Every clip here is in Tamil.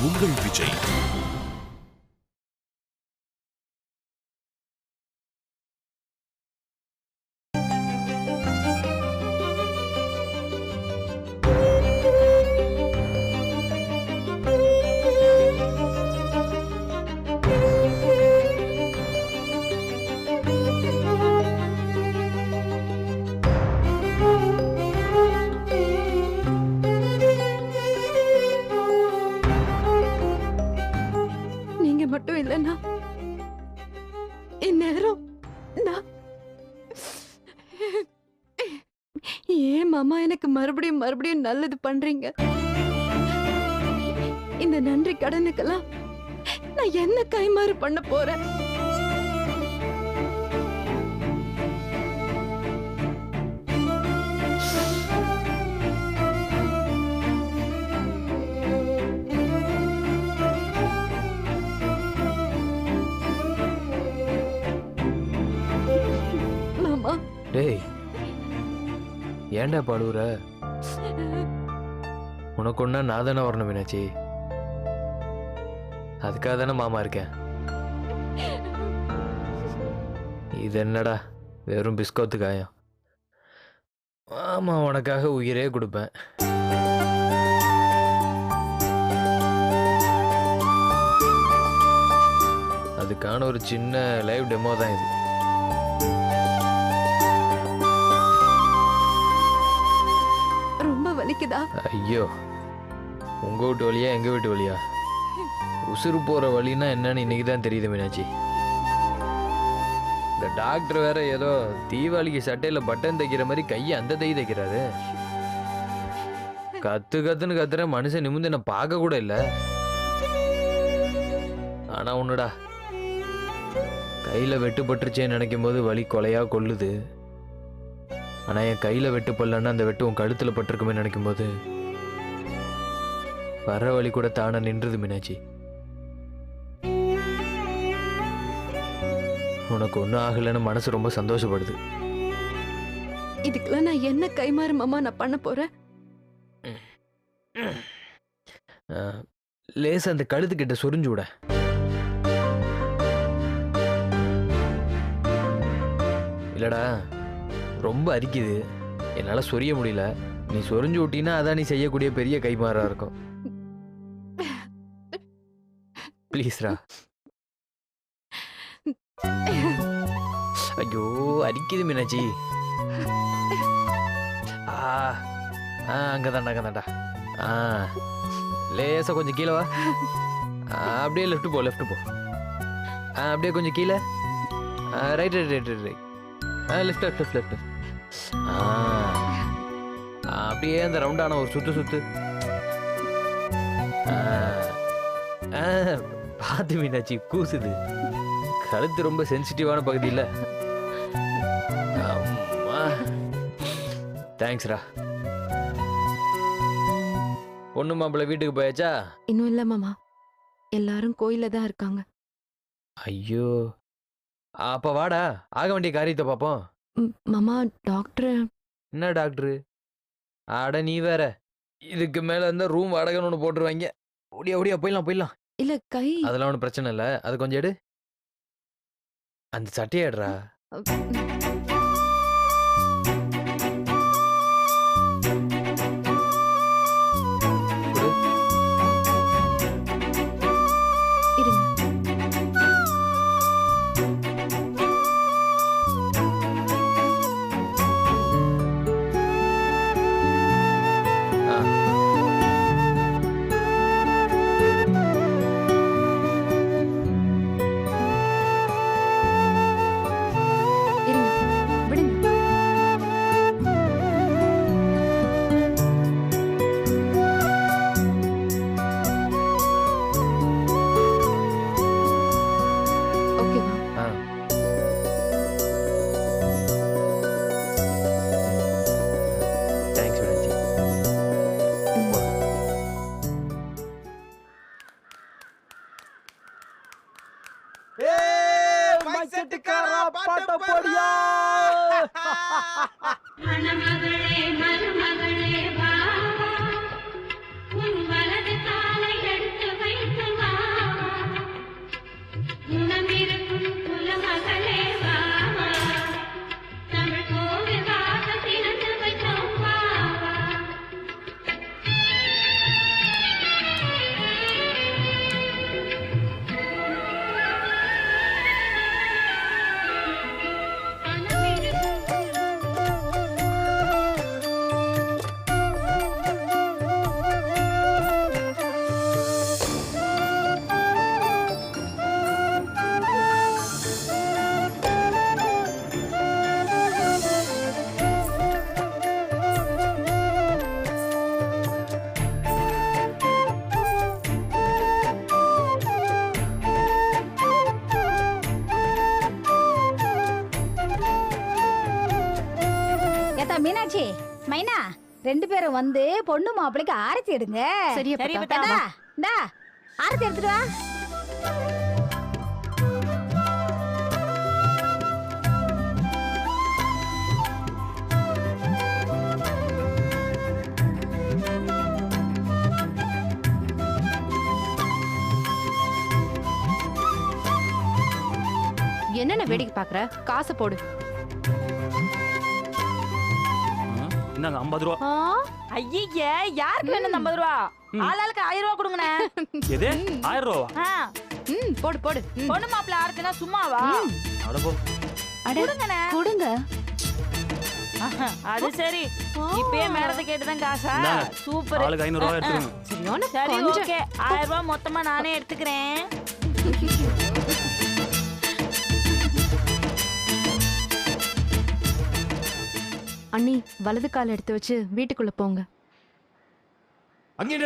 உங்கள் விஜய். இந்நேரம் நான் ஏன் மாமா எனக்கு மறுபடியும் மறுபடியும் நல்லது பண்றீங்க? இந்த நன்றி கடனுக்கெல்லாம் நான் என்ன கைமாறு பண்ண போறேன்? ஏன்டா பழுவுற உனக்கு ஒன்றா நான் தானே வரணும் மீனாச்சி அதுக்காக தானே மாமா இருக்கேன். இது என்னடா? வெறும் பிஸ்கோத்து காயம். ஆமாம் உனக்காக உயிரே கொடுப்பேன். அதுக்கான ஒரு சின்ன லைவ் டெமோ தான் இது. வலிக்குதா ஐயோ உங்க வீட்டு வழியா எங்க வீட்டு வழியா? உசுறு போற வழின்னா என்னன்னு இன்னைக்கு தான் தெரியுது மீனாட்சி. இந்த டாக்டர் வேற ஏதோ தீபாவளிக்கு சட்டையில பட்டன் தைக்கிற மாதிரி கையை அந்த தை தைக்கிறாரு. கத்து கத்துன்னு கத்துற மனுஷன் நிமிந்து என்ன பார்க்க கூட இல்ல. ஆனா ஒண்ணுடா கையில வெட்டுப்பட்டுருச்சேன்னு நினைக்கும் போது வலி கொலையா கொள்ளுது. ஆனா என் கையில வெட்டு பல்லன்னா அந்த வெட்டு உன் கழுத்துல பட்டிருக்குமே நினைக்கும் போது வர வழி கூட தானே நின்றுது மீனாட்சி. உனக்கு ஒன்றும் ஆகலைன்னு மனசு ரொம்ப சந்தோஷப்படுது. இதுக்கெல்லாம் நான் என்ன கைமாறு மாமா நான் பண்ண போறேன்? லேசா அந்த கழுத்துக்கிட்ட சொரிஞ்சு விட. இல்லடா ரொம்ப அரிக்குது. என்னால் சொரிய முடியல. நீ சொரிஞ்சு விட்டினா அதான் நீ செய்யக்கூடிய பெரிய கைமாறாக இருக்கும். ப்ளீஸ்ரா. ஐயோ அரிக்குது மீனாட்சி. ஆ ஆ அங்கதான்டா அங்கதான்டா. ஆ லேசா கொஞ்சம் கீழே வா. அப்படியே லெஃப்ட் போ லெஃப்ட் போ. ஆ அப்படியே கொஞ்சம் கீழே. ஆ right right right right right left left left left அப்படியே அந்த ரவுண்டான ஒரு சுத்து சுத்து. பார்த்து மீனாட்சி கூசுது. கழுத்து ரொம்ப சென்சிட்டிவான பகுதி இல்ல தேங்க்ஸ்ரா பொண்ணு மாப்பிள்ளை வீட்டுக்கு போயாச்சா? இன்னும் இல்ல மாமா. எல்லாரும் கோயில்ல தான் இருக்காங்க. ஐயோ. அப்ப வாடா ஆக வேண்டிய காரியத்தை பார்ப்போம் மாமா டாக்டர். என்ன டாக்டரு? அட நீ வேற. இதுக்கு மேல இருந்தா ரூம் வாடகைன்னு ஒன்று போட்டுருவாங்க. ஓடியா ஓடியா போயிடலாம் போயிடலாம். இல்ல கை. அதெல்லாம் ஒன்றும் பிரச்சனை இல்லை. அது கொஞ்சம் எடு. அந்த சட்டையை வந்து பொண்ணு மாப்பிளைக்கு ஆரத்தி எடுங்க. சரி. இந்தா, ஆரத்தி எடுத்துட்டு வா. என்னென்ன வேடிக்கை பாக்குற? காசை போடு. இந்தாங்க ஐம்பது ரூபா. ஐயே யாருக்கு வேணும் ஐம்பது ரூபா. ஆளாளுக்கு ஆயிரம் ரூபா கொடுங்கண்ணே. எது? ஆயிரம் ரூபாவா? ஆ, ம் போடு போடு. ம். பொண்ணு மாப்பிள்ள ஆரத்தினா சும்மாவா? அட போ. கொடுங்கண்ணே. கொடுங்க. அது சரி. இப்பயே மேடத்தை கேட்டுதான் காசா? இந்தாங்க. சூப்பர். ஆளுக்கு ஐநூறு ரூபா எடுத்துருங்க. சரியான சரி கொஞ்சம். ஓகே. ஆயிரம் ரூபாய் மொத்தமா நானே எடுத்துக்கிறேன். அண்ணி வலது கால் எடுத்து வச்சு வீட்டுக்குள்ள போங்க. அங்கே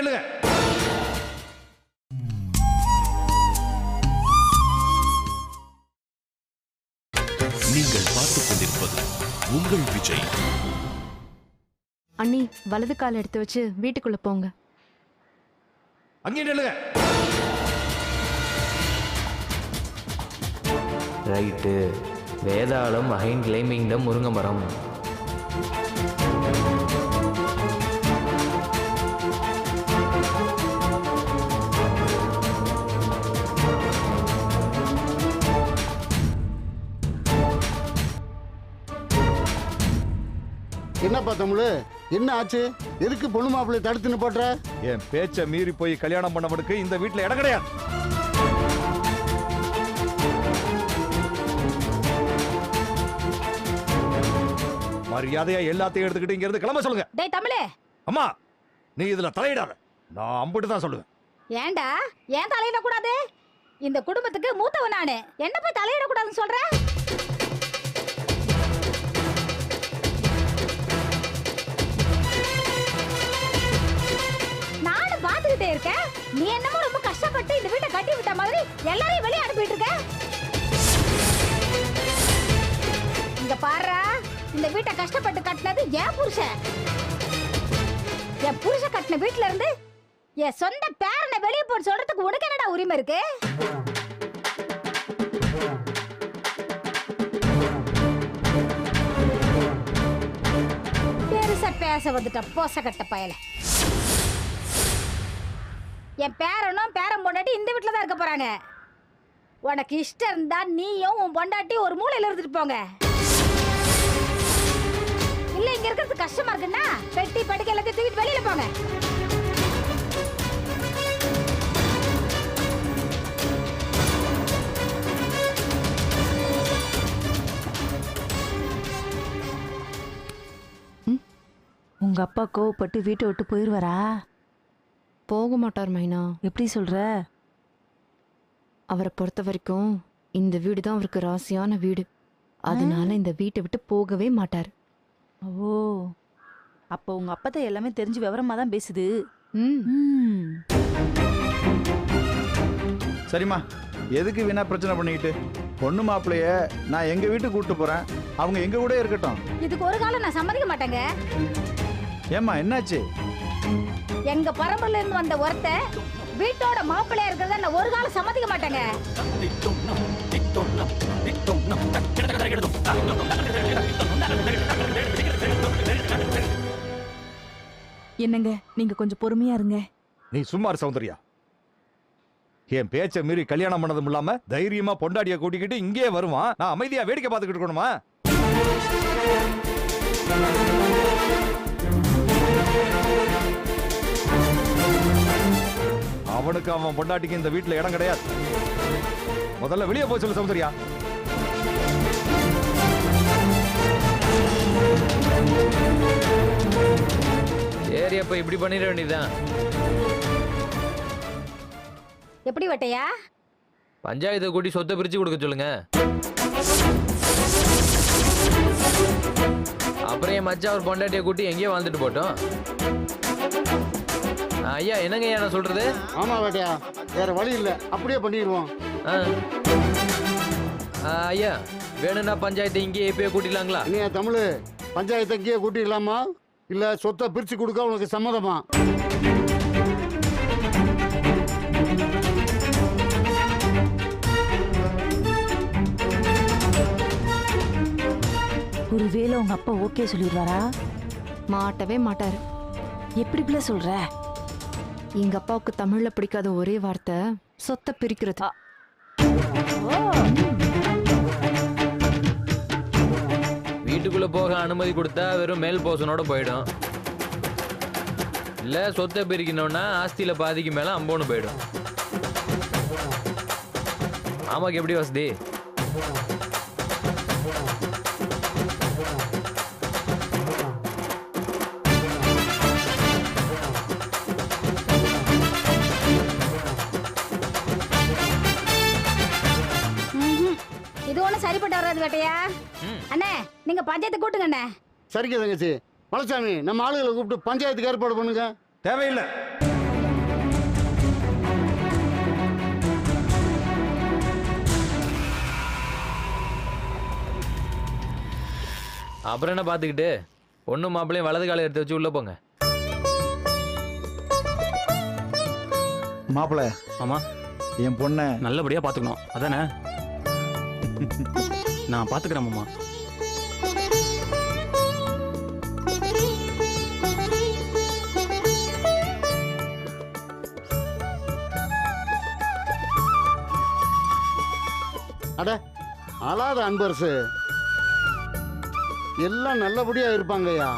நீங்கள் பார்த்துக் கொண்டிருப்பது உங்கள் விஜய். அண்ணி வலது கால் எடுத்து வச்சு வீட்டுக்குள்ள போங்க. அங்கே ரைட்டு. வேதாளம் அகைன் கிளைமிங் த முருங்கை மரம். என்னப்பா தமிழ்? என்ன ஆச்சு? எதுக்கு பொண்ணு மாப்பிள்ளை தடுத்துன்னு போட்டுற? என் பேச்ச மீறி போய் கல்யாணம் பண்ணவனுக்கு இந்த வீட்டுல இடம் கிடையாது. மரியாதையா எல்லாத்தையும் எடுத்துக்கிட்டு இங்க இருந்து கிளம்ப சொல்லுங்க. டேய் தமிழே. அம்மா நீ இதுல தலையிடாத. நான் அம்பிட்டு தான் சொல்லுவேன். ஏன்டா? ஏன் தலையிடக்கூடாது? இந்த குடும்பத்துக்கு மூத்தவன் நானு. என்ன போய் தலையிடக்கூடாதுன்னு சொல்ற? நானும் பாத்துக்கிட்டே இருக்கேன். நீ என்னமோ ரொம்ப கஷ்டப்பட்டு இந்த வீட்டை கட்டி விட்ட மாதிரி எல்லாரையும் வெளியே அனுப்பிட்டு இருக்க. இங்க பாருடா. இந்த வீட்டை கஷ்டப்பட்டு கட்டினது என் புருஷன். என் புருஷன் கட்டின வீட்டுல இருந்து என் சொந்த பேரனை வெளியே போட்டு சொல்றதுக்கு உனக்கு என்னடா உரிமை இருக்கு? பெருசா பேச வந்துட்ட கட்ட பயல. என் பேரனும் பேரன் பொண்டாட்டி இந்த வீட்டில் தான் இருக்க போறாங்க. உனக்கு இஷ்டம் இருந்தா நீயும் உன் பொண்டாட்டி ஒரு மூலையில் இருந்துட்டு போங்க. இங்க இருக்கிறது கஷ்டமா இருக்குன்னா பெட்டி படுக்கை எல்லாத்தையும் தூக்கிட்டு வெளியில போங்க. உங்க அப்பா கோவப்பட்டு வீட்டை விட்டு போயிருவாரா? போக மாட்டார் மைனா. எப்படி சொல்ற? அவரை பொறுத்த வரைக்கும் இந்த வீடு தான் அவருக்கு ராசியான வீடு. அதனால இந்த வீட்டை விட்டு போகவே மாட்டார். ஓ. அப்போ உங்க அப்பா தான் எல்லாமே தெரிஞ்சு விவரமா தான் பேசுது. ம். ம். சரிம்மா. எதுக்கு வீணா பிரச்சனை பண்ணிக்கிட்டு? பொண்ணு மாப்பிளைய நான் எங்க வீட்டுக்கு கூட்டு போறேன்? அவங்க எங்க கூட இருக்கட்டும். இதுக்கு ஒரு காலம் நான் சம்மதிக்க மாட்டேங்க. ஏம்மா என்னாச்சு? எங்க பரம்பரையில இருந்து வந்த ஒருத்தன் வீட்டோட மாப்பிள்ளையா இருக்கிறத நான் ஒரு காலம் சம்மதிக்க மாட்டேங்க. என்னங்க நீங்க கொஞ்சம் பொறுமையா இருங்க. நீ சும்மா சௌந்தர்யா. என் பேச்ச மீறி கல்யாணம் பண்ணதும் இல்லாம தைரியமா பொண்டாடிய கூட்டிக்கிட்டு இங்கே வருவான். நான் அமைதியா வேடிக்கை பார்த்துக்கிட்டு இருக்கணுமா? அவனுக்கு அவன் பொண்டாட்டிக்கு இந்த வீட்டுல இடம் கிடையாது. முதல்ல வெளியே போய் சொல்லு சௌந்தர்யா. சரி அப்ப இப்படி பண்ணிட வேண்டியதுதான். எப்படி வட்டையா? பஞ்சாயத்தை கூட்டி சொத்தை பிரிச்சு கொடுக்க சொல்லுங்க. அப்புறம் என் மச்சான் ஒரு பொண்டாட்டியை கூட்டி எங்கேயோ வாழ்ந்துட்டு போட்டோம். ஐயா என்னங்க ஐயா நான் சொல்றது? ஆமா வேட்டையா வேற வழி இல்ல. அப்படியே பண்ணிடுவோம். ஆ. ஆ, ஐயா வேணும்னா பஞ்சாயத்தை இங்கேயே இப்பயே கூட்டிடலாங்களா? இனியா தமிழ் பஞ்சாயத்தை இங்கேயே கூட்டிடலாமா? இல்ல சொத்தை பிரிச்சு கொடுக்க உனக்கு சம்மதமா? ஒருவேளை உங்க அப்பா ஓகே சொல்லிடுவாரா? மாட்டவே மாட்டாரு. எப்படி இப்படி சொல்ற? எங்க அப்பாவுக்கு தமிழ்ல பிடிக்காத ஒரே வார்த்தை சொத்தை பிரிக்கிறது. வீட்டுக்குள்ளே போக அனுமதி கொடுத்தா வெறும் மேல் போசனோட போயிடும். இல்லை சொத்தை பிரிக்கணும்னா ஆஸ்தியில் பாதிக்கு மேலே அம்போன்னு போயிடும். ஆமாக்கு எப்படி வசதி? இது ஒன்றும் சரிப்பட்டு வராது கேட்டையா? நீங்க பஞ்சாயத்து கூட்டுங்க அண்ணே சரிங்க தங்கச்சி. மலைச்சாமி நம்ம ஆளுகளை கூப்பிட்டு பஞ்சாயத்துக்கு ஏற்பாடு பண்ணுங்க. தேவையில்லை. அப்புறம் என்ன பாத்துக்கிட்டு பொண்ணு மாப்பிள்ளையும் வலது காலை எடுத்து வச்சு உள்ள போங்க. மாப்பிள ஆமா. என் பொண்ணை நல்லபடியா பாத்துக்கணும் அதானே? நான் பாத்துக்கிறேன் மாமா. அட அழாத அன்பரசு எல்லாம் நல்லபடியா இருப்பாங்கய்யா.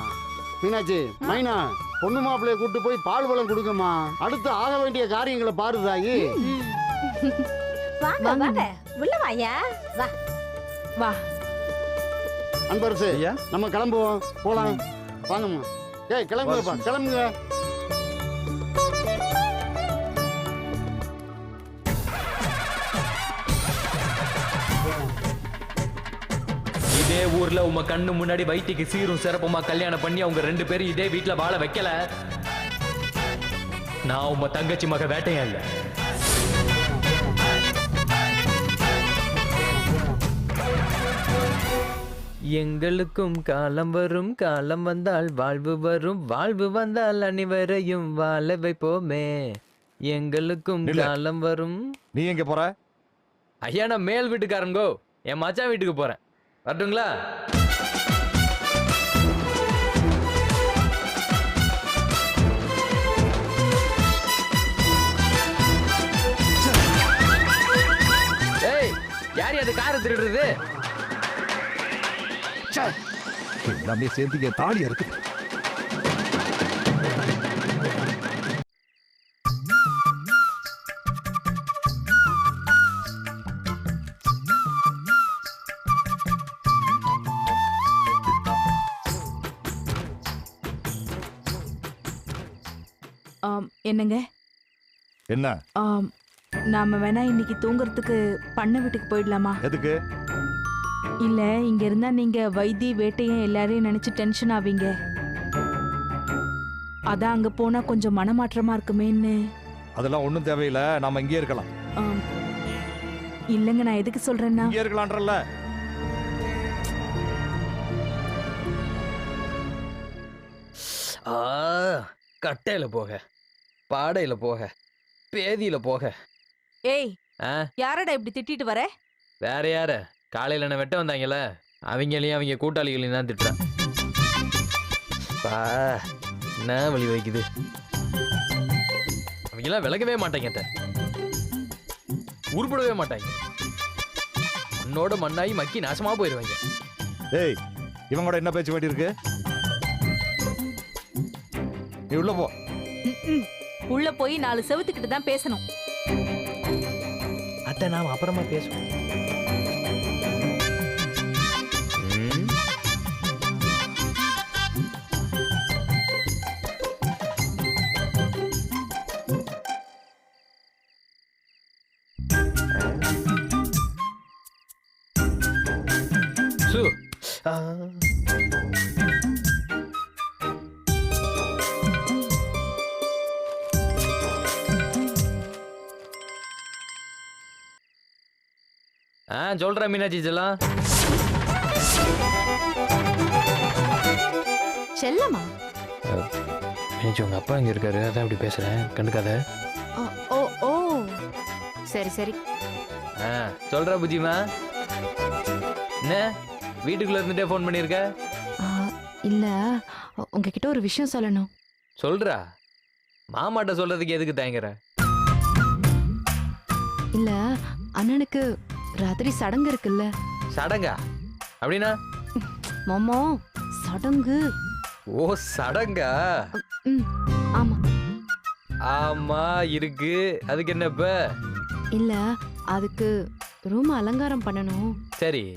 மீனாட்சி மைனா பொண்ணு மாப்பிள்ளைய கூட்டு போய் பால் பழம் கொடுங்கம்மா. அடுத்து ஆக வேண்டிய காரியங்களை பாரு தாயி. வாங்க வாங்க. உள்ள வாயா வா. வா. அன்பரசு ஐயா. நம்ம கிளம்புவோம். போலாம். வாங்கம்மா. ஏய் கிளம்புங்கப்பா. கிளம்புங்க. ஊர்ல உங்க கண்ணு முன்னாடி வைத்திக்கு சீரும் சிறப்புமா கல்யாணம் பண்ணி அவங்க ரெண்டு பேரும் இதே வீட்ல வாழ வைக்கல. நான் உங்க தங்கச்சி மக வேட்டையா இல்ல? எங்களுக்கும் காலம் வரும் காலம் வந்தால் வாழ்வு வரும் வாழ்வு வந்தால் அனைவரையும் வாழ வைப்போமே. எங்களுக்கும் நில்லு. காலம் வரும். நீ எங்க போற? ஐயா நான் மேல் வீட்டுக்காரங்கோ என் மச்சான் வீட்டுக்கு போறேன். வரட்டுங்களா? ஏய் யார் அது காரை திருடுறது? எல்லாமே சேர்ந்து என் தாலியா இருக்கு. ஆம், என்னங்க? என்ன? ஆம், நாம வேணா இன்னைக்கு தூங்குறதுக்கு பண்ண வீட்டுக்கு போயிடலாமா? எதுக்கு? இல்ல இங்க இருந்தா நீங்க வைத்தி வேட்டையும் எல்லாரையும் நினைச்சு டென்ஷன் ஆவீங்க. அதான் அங்க போனா கொஞ்சம் மனமாற்றமா இருக்குமேன்னு. அதெல்லாம் ஒண்ணும் தேவையில்லை நாம இங்கே இருக்கலாம். ஆம். இல்லைங்க நான் எதுக்கு சொல்றேன்னா? இங்கே இருக்கலாம்ன்றல்ல ஆ கட்டையில போக. பாடையில போக பேதியில போக. ஏய் ஆ? யாரடா இப்படி திட்டிட்டு வர? வேற யார? காலையில என்ன வெட்ட வந்தாங்கல்ல? அவங்களையும் அவங்க கூட்டாளிகளையும் தான் திட்டுறேன். பா என்ன வழி வைக்குது அவங்கெல்லாம் விலகவே மாட்டாங்க. உருப்படவே மாட்டாங்க. மண்ணோட மண்ணாகி மக்கி நாசமா போயிடுவாங்க ஏய் இவன் கூட என்ன பேச்சு வேண்டி இருக்கு நீ உள்ள போ. ம்ம். உள்ள போய் நாலு செவுத்துக்கிட்டு தான் பேசணும். அத்தை நாம் அப்புறமா பேசுவோம். சு. ஆ. ஆ சொல்றேன் மீனாட்சி செல்லம். செல்லமா மீனாட்சி உங்கள் அப்பா இங்கே இருக்காரு? அதான் இப்படி பேசுகிறேன் கண்டுக்காத. ஆ, ஓ ஓ. சரி சரி. ஆ சொல்கிறா புஜிமா. என்ன? வீட்டுக்குள்ளே இருந்துட்டே ஃபோன் பண்ணியிருக்க? ஆ, இல்ல. உங்ககிட்ட ஒரு விஷயம் சொல்லணும். சொல்கிறா மாமாட்ட சொல்கிறதுக்கு எதுக்கு தயங்குற? இல்ல அண்ணனுக்கு ராத்திரி சடங்கு இருக்குல்ல. சடங்கா? அப்படின்னா? மாமா சடங்கு. ஓ சடங்கா? ம் ஆமா. ஆமா இருக்கு. அதுக்கு என்ன இப்ப? இல்ல அதுக்கு ரூம் அலங்காரம் பண்ணணும். சரி.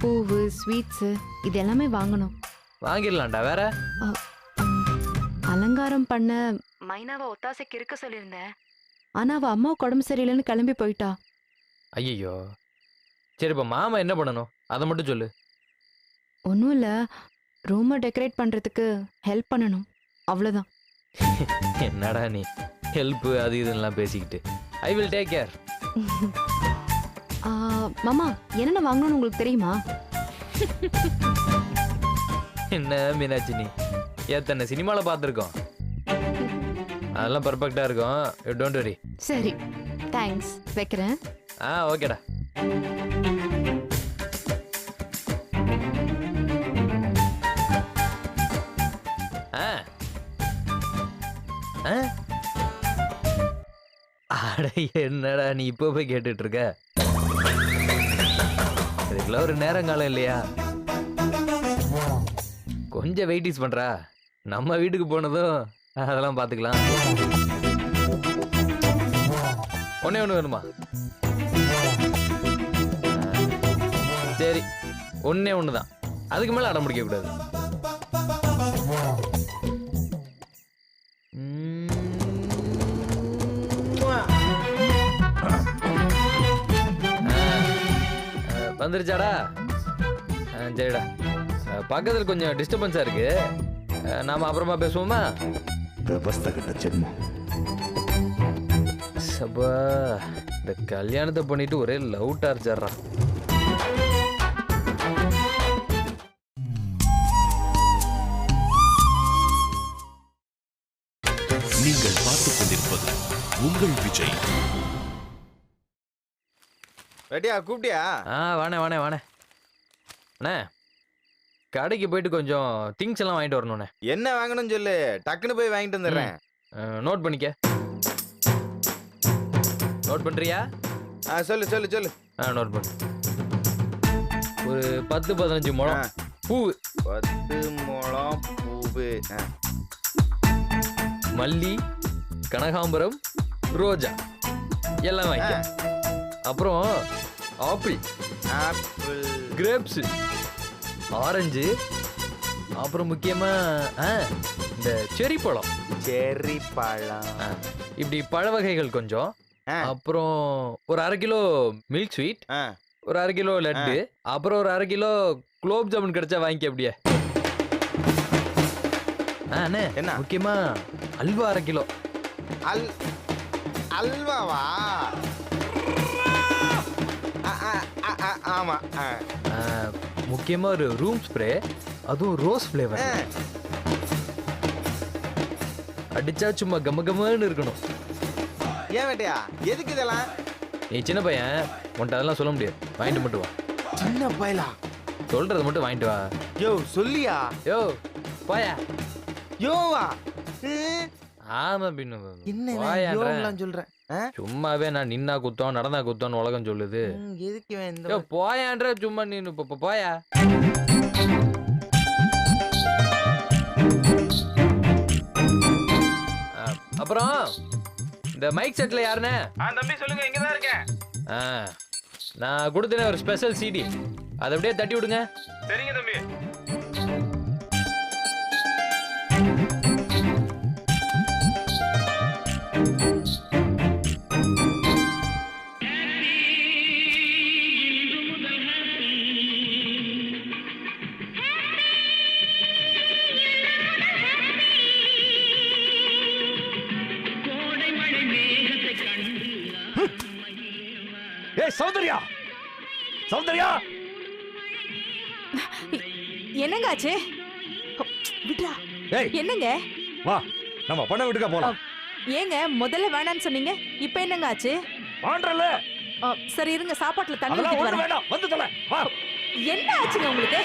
பூவு ஸ்வீட்ஸ் இது எல்லாமே வாங்கணும். வாங்கிடலாம்டா வேற? அலங்காரம் பண்ண மைனாவை ஒத்தாசைக்கு இருக்க சொல்லியிருந்தேன். ஆனா அவ அம்மாவுக்கு உடம்பு சரியில்லைன்னு கிளம்பி போயிட்டா. ஐயோ சரி இப்ப மாமா என்ன பண்ணணும்? அதை மட்டும் சொல்லு. ஒன்றும் இல்லை. ரூமை டெக்கரேட் பண்ணுறதுக்கு ஹெல்ப் பண்ணணும். அவ்வளோதான் என்னடா நீ? ஹெல்ப் அது இதுலாம் பேசிக்கிட்டு. ஐ வில் டேக் கேர் மாமா என்னென்ன வாங்கணும்னு உங்களுக்கு தெரியுமா? என்ன மீனாட்சி நீ? எத்தனை சினிமாவில் பார்த்துருக்கோம். அதெல்லாம் பர்ஃபெக்டாக இருக்கும். டோன்ட் வரி சரி. தேங்க்ஸ் வைக்கிறேன். ஆ ஓகேடா என்னடா நீ இப்போ போய் கேட்டுட்டு இருக்க இதுக்கெல்லாம் ஒரு நேரங்காலம் இல்லையா? கொஞ்சம் வெயிட்டிஸ் பண்றா. நம்ம வீட்டுக்கு போனதும் அதெல்லாம் பார்த்துக்கலாம் ஒன்னே ஒன்று வேணுமா? ஒண்ணே ஒன்று தான் அதுக்கு மேலே அடம் பிடிக்க கூடாது. வந்துருச்சாடா? சரிடா. பக்கத்துல கொஞ்சம் டிஸ்டர்பன்ஸா இருக்கு. ஆ, நாம அப்புறமா பேசுவோமா? விவஸ்தை கிட்ட ஜென்மம் சபா இந்த கல்யாணத்தை பண்ணிட்டு ஒரே லவ் டார்ச்சர்றான் உங்கள் விஜய். ரெடியா? கூப்பிட்டியா? ஆ வாணே வாணே வாணே அண்ணே கடைக்கு போயிட்டு கொஞ்சம் திங்ஸ் எல்லாம் வாங்கிட்டு வரணுண்ணே என்ன வாங்கணும்னு சொல்லு. டக்குன்னு போய் வாங்கிட்டு வந்துடுறேன். நோட் பண்ணிக்க. நோட் பண்றியா? ஆ சொல்லு சொல்லு சொல்லு. ஆ நோட் பண்ணு. ஒரு பத்து பதினஞ்சு முழம். பூ பத்து முழம் பூவு. மல்லி கனகாம்பரம் ரோஜா எல்லாம் வாங்கிக்க. அப்புறம் ஆப்பிள் ஆப்பிள். கிரேப்ஸ் ஆரஞ்சு அப்புறம் முக்கியமா இந்த செரி பழம். செர்ரி பழம். இப்படி பழ வகைகள் கொஞ்சம். அப்புறம் ஒரு அரை கிலோ மில்க் ஸ்வீட். ஒரு அரை கிலோ லட்டு அப்புறம் ஒரு அரை கிலோ குலோப் ஜாமுன் கிடைச்சா வாங்கிக்க அப்படியே. என்ன? முக்கியமா அல்வா அரை கிலோ. அல் அல்வாவா? ஆமா முக்கியமா ஒரு ரூம் ஸ்ப்ரே அதுவும் ரோஸ் ஃப்ளேவர். அடிச்சா சும்மா கம கமன்னு இருக்கணும். ஏன் வேட்டையா? எதுக்கு இதெல்லாம்? நீ சின்ன பையன் உன்ட்ட அதெல்லாம் சொல்ல முடியாது. வாங்கிட்டு மட்டும் வா. சின்ன பயலா? சொல்றது மட்டும் வாங்கிட்டு வா. யோ சொல்லியா? யோ போயா. யோவா? ஆமா பின்ன. என்ன போயான்றேன். யோலாம் சொல்றேன்? சும்மாவே நான் நின்னா குத்தம் நடந்தா குத்தம்னு உலகம் சொல்லுது. எதுக்கு இந்த போயான்ற சும்மா நீ இப்ப போயா. அப்புறம் இந்த மைக் செட்ல யாருண்ணே? தம்பி சொல்லுங்க இங்க தான் இருக்கேன் நான் கொடுத்தேனே ஒரு ஸ்பெஷல் சிடி அதை அப்படியே தட்டி விடுங்க. சரிங்க தம்பி. சௌந்தர்யா என்னங்க ஆச்சு விட்ரா என்னங்க? வா நம்ம பொண்ணை வீட்டுக்கா போலாம். ஏங்க முதல்ல வேணாம்னு சொன்னீங்க இப்ப என்னங்க ஆச்சு வாண்டல ஆ, சரி இருங்க சாப்பாட்டுல தண்ணி ஒண்ணு வரேன். வேண்டாம் வந்து தொலை வா. என்ன ஆச்சுங்க உங்களுக்கு?